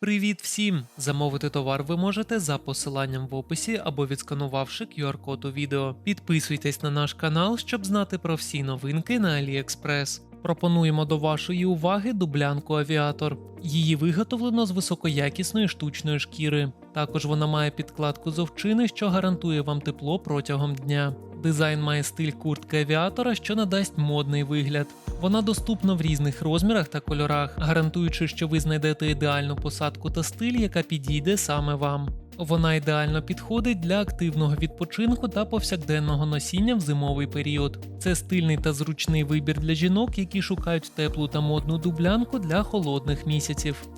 Привіт всім! Замовити товар ви можете за посиланням в описі або відсканувавши QR-код у відео. Підписуйтесь на наш канал, щоб знати про всі новинки на AliExpress. Пропонуємо до вашої уваги дублянку авіатор. Її виготовлено з високоякісної штучної шкіри. Також вона має підкладку з овчини, що гарантує вам тепло протягом дня. Дизайн має стиль куртки авіатора, що надасть модний вигляд. Вона доступна в різних розмірах та кольорах, гарантуючи, що ви знайдете ідеальну посадку та стиль, яка підійде саме вам. Вона ідеально підходить для активного відпочинку та повсякденного носіння в зимовий період. Це стильний та зручний вибір для жінок, які шукають теплу та модну дублянку для холодних місяців.